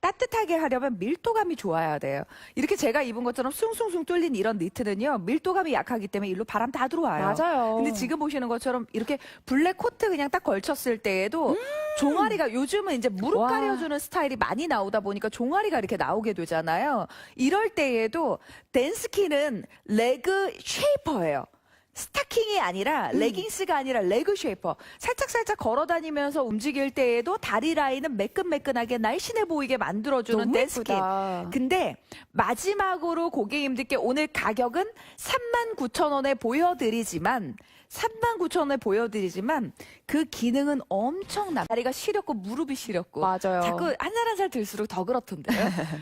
따뜻하게 하려면 밀도감이 좋아야 돼요. 이렇게 제가 입은 것처럼 숭숭숭 뚫린 이런 니트는요. 밀도감이 약하기 때문에 일로 바람 다 들어와요. 맞아요. 근데 지금 보시는 것처럼 이렇게 블랙 코트 그냥 딱 걸쳤을 때에도 종아리가 요즘은 이제 무릎 음. 와. 가려주는 스타일이 많이 나오다 보니까 종아리가 이렇게 나오게 되잖아요. 이럴 때에도 댄스키는 레그 쉐이퍼예요. 스타킹이 아니라 음. 레깅스가 아니라 레그 쉐이퍼. 살짝살짝 걸어 다니면서 움직일 때에도 다리 라인은 매끈매끈하게 날씬해 보이게 만들어주는 너무 댄스킨. 예쁘다. 근데 마지막으로 고객님들께 오늘 가격은 39,000원에 보여드리지만 39,000원에 보여드리지만 그 기능은 엄청나. 다리가 시렸고 무릎이 시렸고 맞아요. 자꾸 한 살 한 살 들수록 더 그렇던데요.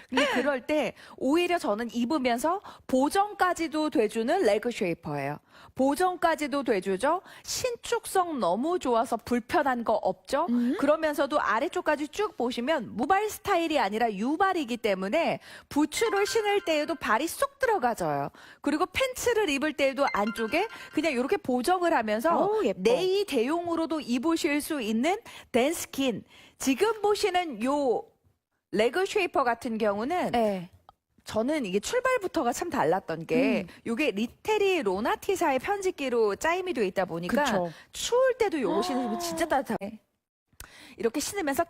근데 그럴 때 오히려 저는 입으면서 보정까지도 돼주는 레그 쉐이퍼예요. 보정까지도 돼주죠. 신축성 너무 좋아서 불편한 거 없죠. 음. 그러면서도 아래쪽까지 쭉 보시면 무발 스타일이 아니라 유발이기 때문에 부츠를 신을 때에도 발이 쏙 들어가져요. 그리고 팬츠를 입을 때에도 안쪽에 그냥 이렇게 보정 을 하면서 예뻐. 네이 대용으로도 입으실 수 있는 댄스킨. 지금 보시는 요 레그 쉐이퍼 같은 경우는 네. 저는 이게 출발부터가 참 달랐던 게 음. 요게 리테리 로나티사의 편집기로 짜임이 돼 있다 보니까 그쵸. 추울 때도 요거 신으면 진짜 따뜻해. 이렇게 신으면서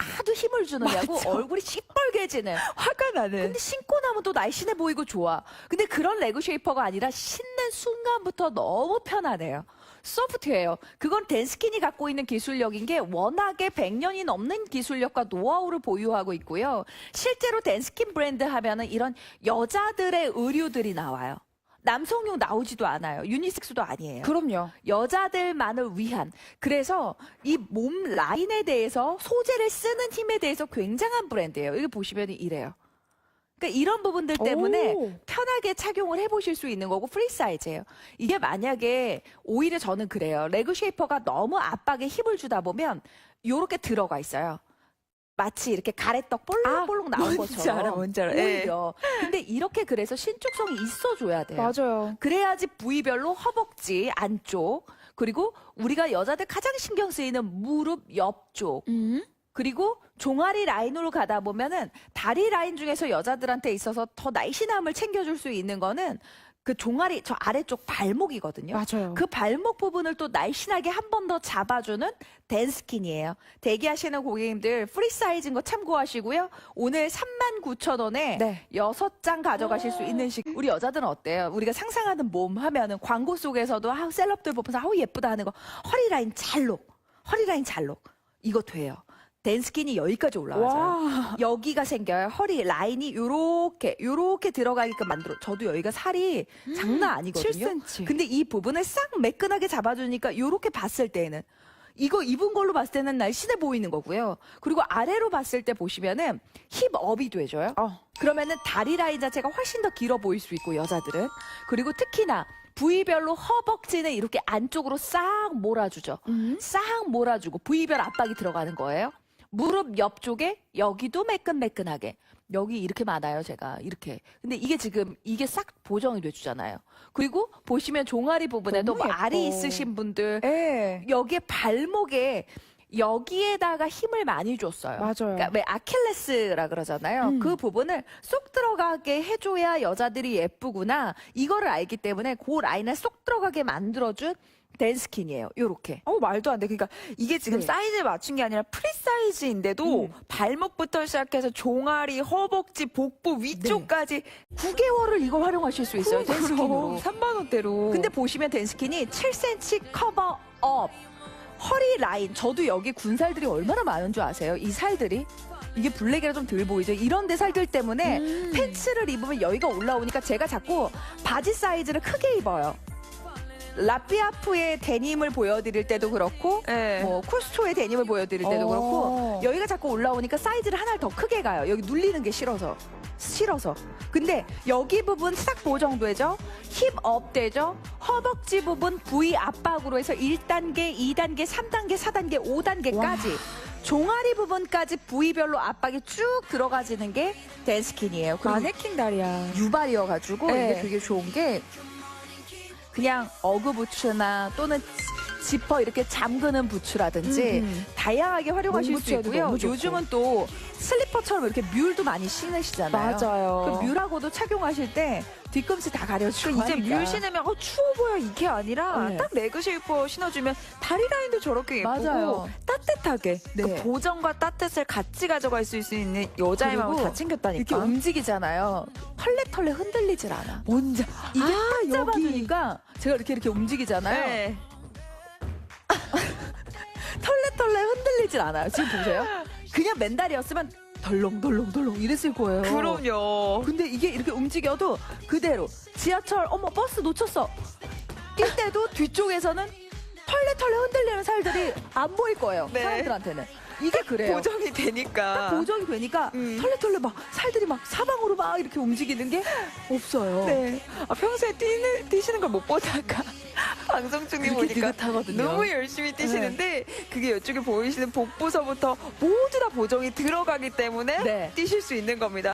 하도 힘을 주느냐고 맞아. 얼굴이 시뻘개지는. 화가 나는. 근데 신고 나면 또 날씬해 보이고 좋아. 근데 그런 레그 쉐이퍼가 아니라 신는 순간부터 너무 편하네요. 소프트해요. 그건 댄스킨이 갖고 있는 기술력인 게 워낙에 100년이 넘는 기술력과 노하우를 보유하고 있고요. 실제로 댄스킨 브랜드 하면은 이런 여자들의 의류들이 나와요. 남성용 나오지도 않아요. 유니섹스도 아니에요. 그럼요. 여자들만을 위한 그래서 이 몸 라인에 대해서 소재를 쓰는 힘에 대해서 굉장한 브랜드예요. 이거 보시면 이래요. 그러니까 이런 부분들 때문에 오. 편하게 착용을 해보실 수 있는 거고 프리 사이즈예요. 이게 만약에 오히려 저는 그래요. 레그 쉐이퍼가 너무 압박에 힘을 주다 보면 요렇게 들어가 있어요. 마치 이렇게 가래떡 볼록볼록 나온 아, 뭔지 것처럼 알아, 뭔지 알아. 예. 오히려. 근데 이렇게 그래서 신축성이 있어줘야 돼요. 맞아요. 그래야지 부위별로 허벅지 안쪽 그리고 우리가 여자들 가장 신경 쓰이는 무릎 옆쪽 음. 그리고 종아리 라인으로 가다 보면은 다리 라인 중에서 여자들한테 있어서 더 날씬함을 챙겨줄 수 있는 거는 그 종아리 저 아래쪽 발목이거든요. 맞아요. 그 발목 부분을 또 날씬하게 한 번 더 잡아주는 댄스킨이에요. 대기하시는 고객님들 프리 사이즈인 거 참고하시고요. 오늘 39,000원에 네. 여섯 장 가져가실 수 있는 식. 우리 여자들은 어때요? 우리가 상상하는 몸 하면은 광고 속에서도 아, 셀럽들 보면서 아우 예쁘다 하는 거 허리 라인 잘록, 허리 라인 잘록 이거 돼요. 댄스킨이 여기까지 올라와요. 와. 여기가 생겨요. 허리 라인이 요렇게 요렇게 들어가게끔 만들어. 저도 여기가 살이 장난 아니거든요. 7cm. 근데 이 부분을 싹 매끈하게 잡아주니까 요렇게 봤을 때는 이거 입은 걸로 봤을 때는 날씬해 보이는 거고요. 그리고 아래로 봤을 때 보시면은 힙 업이 돼줘요. 어. 그러면은 다리 라인 자체가 훨씬 더 길어 보일 수 있고 여자들은 그리고 특히나 부위별로 허벅지는 이렇게 안쪽으로 싹 몰아주죠. 음. 싹 몰아주고 부위별 압박이 들어가는 거예요. 무릎 옆쪽에 여기도 매끈매끈하게 여기 이렇게 많아요 제가 이렇게 근데 이게 지금 이게 싹 보정이 돼주잖아요 그리고 보시면 종아리 부분에도 뭐 알이. 있으신 분들 예. 여기에 발목에 여기에다가 힘을 많이 줬어요. 맞아요. 그러니까 왜 아킬레스라 그러잖아요. 음. 그 부분을 쏙 들어가게 해줘야 여자들이 예쁘구나. 이거를 알기 때문에 그 라인을 쏙 들어가게 만들어준 댄스킨이에요. 요렇게. 어 말도 안 돼. 그러니까 이게 지금 네. 사이즈에 맞춘 게 아니라 프리 사이즈인데도 음. 발목부터 시작해서 종아리, 허벅지, 복부 위쪽까지 9개월을 이거 활용하실 수 있어요. 댄스킨으로. 3만 원대로. 근데 보시면 댄스킨이 7cm 커버 업. 허리 라인. 저도 여기 군살들이 얼마나 많은 줄 아세요? 이 살들이. 이게 블랙이라 좀 덜 보이죠? 이런 데 살들 때문에 음. 팬츠를 입으면 여기가 올라오니까 제가 자꾸 바지 사이즈를 크게 입어요. 라피아프의 데님을 보여드릴 때도 그렇고 예. 뭐 쿨스토의 데님을 보여드릴 때도 어. 그렇고 여기가 자꾸 올라오니까 사이즈를 하나를 더 크게 가요. 여기 눌리는 게 싫어서 싫어서. 근데 여기 부분 싹 보정되죠. 힙업 되죠. 허벅지 부분 부위 압박으로 해서 1단계, 2단계, 3단계, 4단계, 5단계까지 종아리 부분까지 부위별로 압박이 쭉 들어가지는 게 댄스킨이에요. 그리고 마네킹 다리야. 유발이어가지고 네. 이게 되게 좋은 게 그냥 어그 부츠나 또는 지퍼 이렇게 잠그는 부츠라든지 음. 다양하게 활용하실 수 있고요. 요즘은 또 슬리퍼처럼 이렇게 뮬도 많이 신으시잖아요. 맞아요. 그 뮬하고도 착용하실 때 뒤꿈치 다 가려주고 그 이제. 뮬 신으면 어 추워 보여 이게 아니라 네. 딱 레그 쉐이퍼 신어주면 다리 라인도 저렇게 예쁘고 맞아요. 따뜻하게 네. 그 보정과 따뜻을 같이 가져갈 수 있는 여자의 마음을 다 이렇게 챙겼다니까. 움직이잖아요. 털레털레 흔들리질 않아. 뭔지 이게 아, 딱 여기. 잡아주니까 제가 이렇게 이렇게 움직이잖아요. 네. 털레털레 흔들리질 않아요. 지금 보세요. 그냥 맨다리였으면 덜렁덜렁덜렁 이랬을 거예요. 그럼요. 근데 이게 이렇게 움직여도 그대로 지하철 어머 버스 놓쳤어. 뛸 때도 뒤쪽에서는 털레털레 흔들리는 살들이 안 보일 거예요. 네. 사람들한테는. 이게 그래요. 보정이 되니까. 딱 보정이 되니까 음. 털레털레 막 살들이 막 사방으로 막 이렇게 움직이는 게 없어요. 네. 아, 평소에 뛰는, 뛰시는 걸 못 보다가 방송 중에 보니까 느긋하거든요. 너무 열심히 뛰시는데 그게 이쪽에 보이시는 복부서부터 모두 다 보정이 들어가기 때문에 네. 뛰실 수 있는 겁니다.